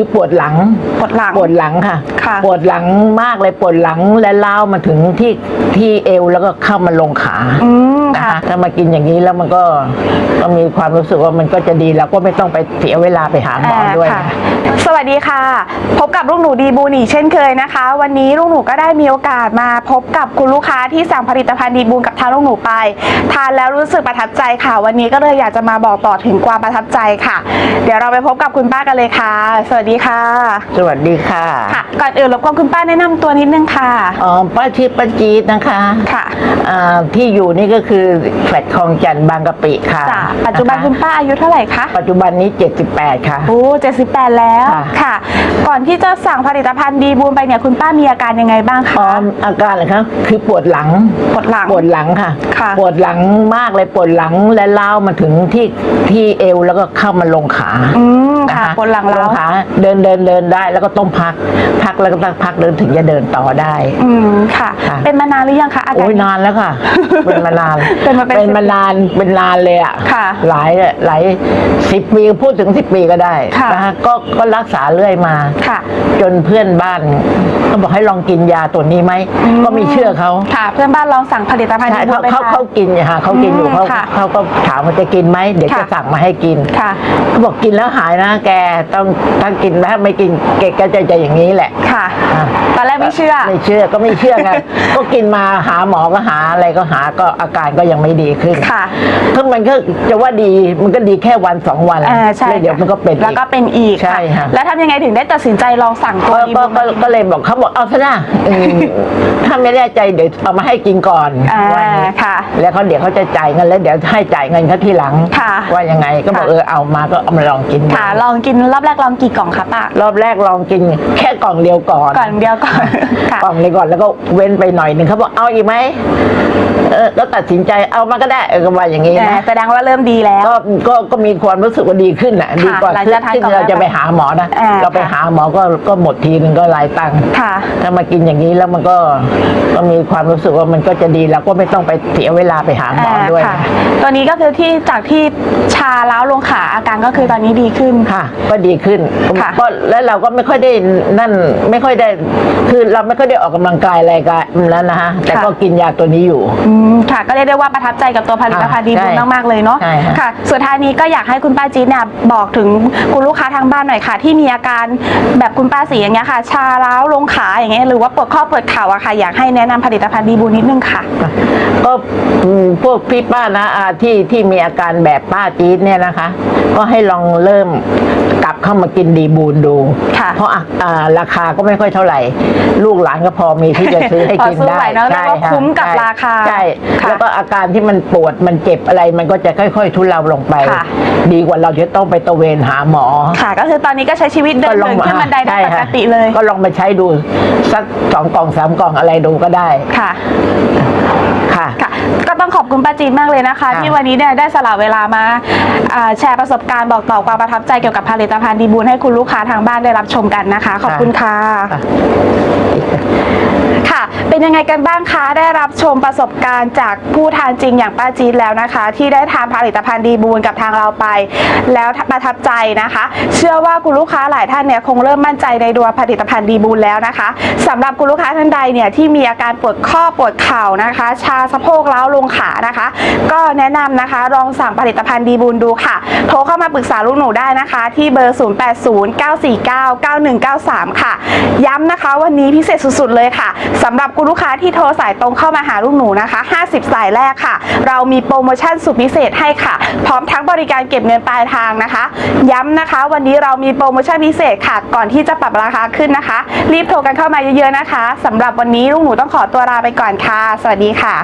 คือปวดหลังปวดหลังปวดหลังค่ะ ค่ะ ปวดหลังมากเลยปวดหลังและล้าวมาถึงที่ที่เอวแล้วก็เข้ามาลงขาอืมนะค่ะ คะถ้ามากินอย่างนี้แล้วมันก็ก็มีความรู้สึกว่ามันก็จะดีเราก็ไม่ต้องไปเสียเวลาไปหาหมอด้วยค่ะสวัสดีค่ะ พบกับลูกหนูดีบูนอีกเช่นเคยนะคะ วันนี้ลูกหนูก็ได้มีโอกาสมาพบกับคุณลูกค้าที่สั่งผลิตภัณฑ์ดีบูนกับทางลูกหนูไป ทานแล้วรู้สึกประทับใจค่ะ วันนี้ก็เลยอยากจะมาบอกต่อถึงความประทับใจค่ะ เดี๋ยวเราไปพบกับคุณป้ากันเลยค่ะ สวัสดีค่ะ สวัสดีค่ะค่ะ ก่อนอื่นรบกวนคุณป้าแนะนำตัวนิดนึงค่ะ อ๋อป้าชื่อป้าจี๊ดนะคะค่ะอ่าที่อยู่นี่ก็คือแฟลตคลองจันทน์บางกะปิค่ะจ้ะปัจจุบันนะะคุณป้าอายุเท่าไหร่คะปัจจุบันนี้ 78 ค่ะ โอ้เจ็ดสิบแปดแล้วค่ะ ค่ะ ก่อนที่จะสั่งผลิตภัณฑ์ดีบูนไปเนี่ยคุณป้ามีอาการยังไงบ้างอ๋คะออาการเหรอคะคือปวดหลังปวดหลังปวดหลังค่ะ ค่ะ ปวดหลังมากเลยปวดหลังและล้าวมาถึงที่ที่เอวแล้วก็เข้ามาลงขา อืมน ค่ะปวดหลังลแล้งวขาเดินเดินเดินได้ แล้วก็ต้องพัก พักแล้วก็ต้องพักเดินถึงจะเดินต่อได้ อืมค่ะ เป็นมานานหรือยังคะอาการโอ้ยนานแล้วค่ะ เป็นมานานเป็นมาเป็นมานานเป็นนานเลยอะค่ะ หลายหลายสิบปีพูดถึงสิบปีก็ได้นะฮะก็ก็รักษาเรื่อยมาค่ะ จนเพื่อนบ้านก็บอกให้ลองกินยาตัวนี้ไหมก็ไม่เชื่อเขาค่ะ เพื่อนบ้านลองสั่งผลิตภัณฑ์ใช่เขานไปเขาทานเขากินค่ะเขากินอยู่เขาเขาก็ถามว่าจะกินไหมเดี๋ยวจะสั่งมาให้กินค่ะเขาบอกกินแล้วหายนะแกต้องถ้ากินถ้าไม่กินแกก็จะจะอย่างนี้แหละ ค่ะ อะ ตอนแรกไม่เชื่อ ไม่เชื่อก็ไม่เชื่อไง ก็กินมาหาหมอก็หาอะไรก็หาก็อาการก็ยังไม่ดีขึ้นค่ะคือมันก็จะว่าดีมันก็ดีแค่วันสองวันอ่าใช่แล้วเดี๋ยวมันก็เป็นแล้วก็อีเป็นอีกใช่ค่ะค่ะ แล้วทำยังไงถึงได้ตัดสินใจลองสั่งตัวก็ดีก็บูนก็ก็เลยบอกเขาบอกเอาซะนะอืมถ้าไม่แน่ใจเดี๋ยวเอามาให้กินก่อนอ่าว่าอย่างนี้ค่ะแล้วเขาเดี๋ยวเขาจะจ่ายเงินแล้วเดี๋ยวให้จ่ายเงินเขาทีหลังค่ะว่ายังไงก็บอกค่ะ เออเอามาก็เอามาลองกินดู ค่ะลองกินรอบแรกลองกี่กล่องคะป้ารอบแรกลองกินแค่กล่องเดียวก่อนก่อนเดียวก่อนค่ะกล่องเดียวก่อนแล้วก็เว้นไปหน่อยหนึ่งเขาบอกเอาอีกไหมเออแล้วตัดสินใจเอามาก็ได้เออก็ว่าอย่างนี้อ่านะแสดงว่าเริ่มดีแล้ว ก็ก็ก็มีความรู้สึกว่าดีขึ้นอะดีกว่าหลังที่จากทานที่กล่องเราจะแรกไปหาหมอนะอ่าเราไปค่ะหาหมอก็ก็หมดทีนึงก็หลายตังค์ค่ะถ้ามากินอย่างนี้แล้วมันก็ก็มีความรู้สึกว่ามันก็จะดีเราก็ไม่ต้องไปเสียเวลาไปหาหมอด้วยค่ะตัวนี้ก็คือที่จากที่ชาล้าวลงขาอาการก็คือตอนนี้ดีขึ้นค่ะก็ดีขึ้นค่ะก็แล้วเราก็ไม่ค่อยได้นั่นไม่ค่อยได้ คือเราไม่ค่อยได้ออกกำลังกายอะไรกันแล้วนะฮะแต่ก็กินยาตัวนี้อยู่อืมค่ะก็เรียกได้ว่าประทับใจกับตัวผลิตภัณฑ์อ่าดีบุญใช่มากๆเลยเนาะใช่ค่ะค่ะ สุดท้ายนี้ก็อยากให้คุณป้าจี๊ดเนี่ยบอกถึงคุณลูกค้าทางบ้านหน่อยค่ะ ที่มีอาการแบบคุณป้าสีอย่างเงี้ยค่ะ ชาล้าวลงขาอย่างเงี้ยหรือว่าปวดข้อปวดเข่าอะค่ะ อยากให้แนะนำผลิตภัณฑ์ดีบุญนิดนึงค่ะ ก็อืมพวกพี่ป้านะอาที่ที่มีอาการแบบป้าจี๊ดเนี่ยนะคะ ก็ให้ลองเริ่มกลับเข้ามากินดีบูนดู ค่ะเพราะอะอ่าราคาก็ไม่ค่อยเท่าไหร่ ลูกหลานก็พอมีที่จะซื้อให้กินพอสู้ได้ไหวเนอะเรียกว่าค่ะคุ้มกับใช่ราคาใช่ค่ะแล้วก็อาการที่มันปวดมันเจ็บอะไรมันก็จะค่อย ๆ ทุเลาลงไป ค่ะ ดีกว่าเราจะต้องไปตระเวนหาหมอ ค่ะ ก็คือตอนนี้ก็ใช้ชีวิตเดินเดินขึ้นบันไดได้ใช่ปกค่ะติเลยก็ลองมาใช้ดูสักสองกล่องสามกล่องอะไรดูก็ได้ ค่ะ ค่ะ ค่ะก็ต้องขอบคุณป้าจีนมากเลยนะคะ ค่ะที่วันนี้เนี่ยได้สละเวลามาอ่าแชร์ประสบการณ์บอกต่อความประทับใจเกี่ยวกับผลิตภัณฑ์ดีบูลให้คุณลูกค้าทางบ้านได้รับชมกันนะคะ ขอบคุณค่ะ ค่ะ ค่ะ เป็นยังไงกันบ้างคะ ได้รับชมประสบการณ์จากผู้ทานจริงอย่างป้าจีนแล้วนะคะ ที่ได้ทานผลิตภัณฑ์ดีบูลกับทางเราไป แล้วประทับใจนะคะ เชื่อว่าคุณลูกค้าหลายท่านเนี่ยคงเริ่มมั่นใจในตัวผลิตภัณฑ์ดีบูลแล้วนะคะสำหรับคุณลูกค้าท่านใดเนี่ยที่มีอาการปวดข้อปวดเข่านะคะ ชาสะโพกล้าวลงขานะคะ ก็แนะนำนะคะลองสั่งผลิตภัณฑ์ดีบูลดูค่ะ โทรเข้ามาปรึกษาลูกหนูได้นะคะ ที่เบอร์ 0809499193 ค่ะ ย้ำนะคะวันนี้พิเศษสุดๆเลยค่ะสำหรับคุณลูกค้าที่โทรสายตรงเข้ามาหาลูกหนูนะคะ 50 สายแรกค่ะ เรามีโปรโมชั่นสุดพิเศษให้ค่ะ พร้อมทั้งบริการเก็บเงินปลายทางนะคะ ย้ำนะคะ วันนี้เรามีโปรโมชั่นพิเศษค่ะ ก่อนที่จะปรับราคาขึ้นนะคะ รีบโทรกันเข้ามาเยอะๆนะคะสำหรับวันนี้ลูกหนูต้องขอตัวลาไปก่อนค่ะ สวัสดีค่ะ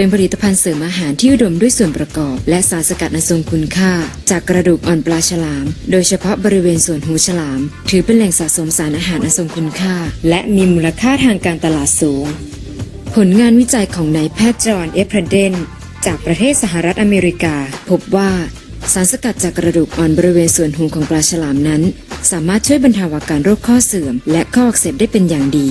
เป็นผลิตภัณฑ์เสริมอาหารที่อุดมด้วยส่วนประกอบ และสารสกัดอันทรงคุณค่า จากกระดูกอ่อนปลาฉลาม โดยเฉพาะบริเวณส่วนหูฉลาม ถือเป็นแหล่งสะสมสารอาหารอันทรงคุณค่า และมีมูลค่าทางการตลาดสูง ผลงานวิจัยของนายแพทย์จอห์นเอฟรเดนจากประเทศสหรัฐอเมริกา พบว่าสารสกัดจากกระดูกอ่อนบริเวณส่วนหูของปลาฉลามนั้น สามารถช่วยบรรเทาอาการโรคข้อเสื่อม และข้ออักเสบได้เป็นอย่างดี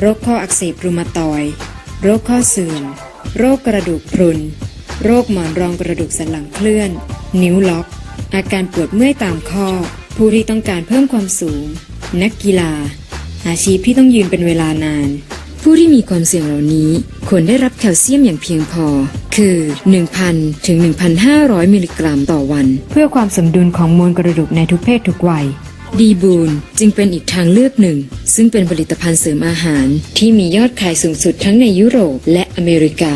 โรคข้ออักเสบรูมาตอย โรคข้อเสื่อม โรคกระดูกพรุน โรคหมอนรองกระดูกสันหลังเคลื่อน นิ้วล็อก อาการปวดเมื่อยตามข้อ ผู้ที่ต้องการเพิ่มความสูง นักกีฬา อาชีพที่ต้องยืนเป็นเวลานาน ผู้ที่มีความเสี่ยงเหล่านี้ควรได้รับแคลเซียมอย่างเพียงพอ คือ 1,000 ถึง 1,500 มิลลิกรัมต่อวัน เพื่อความสมดุลของมวลกระดูกในทุกเพศทุกวัย ดีบูนจึงเป็นอีกทางเลือกหนึ่ง ซึ่งเป็นผลิตภัณฑ์เสริมอาหารที่มียอดขายสูงสุดทั้งในยุโรปและอเมริกา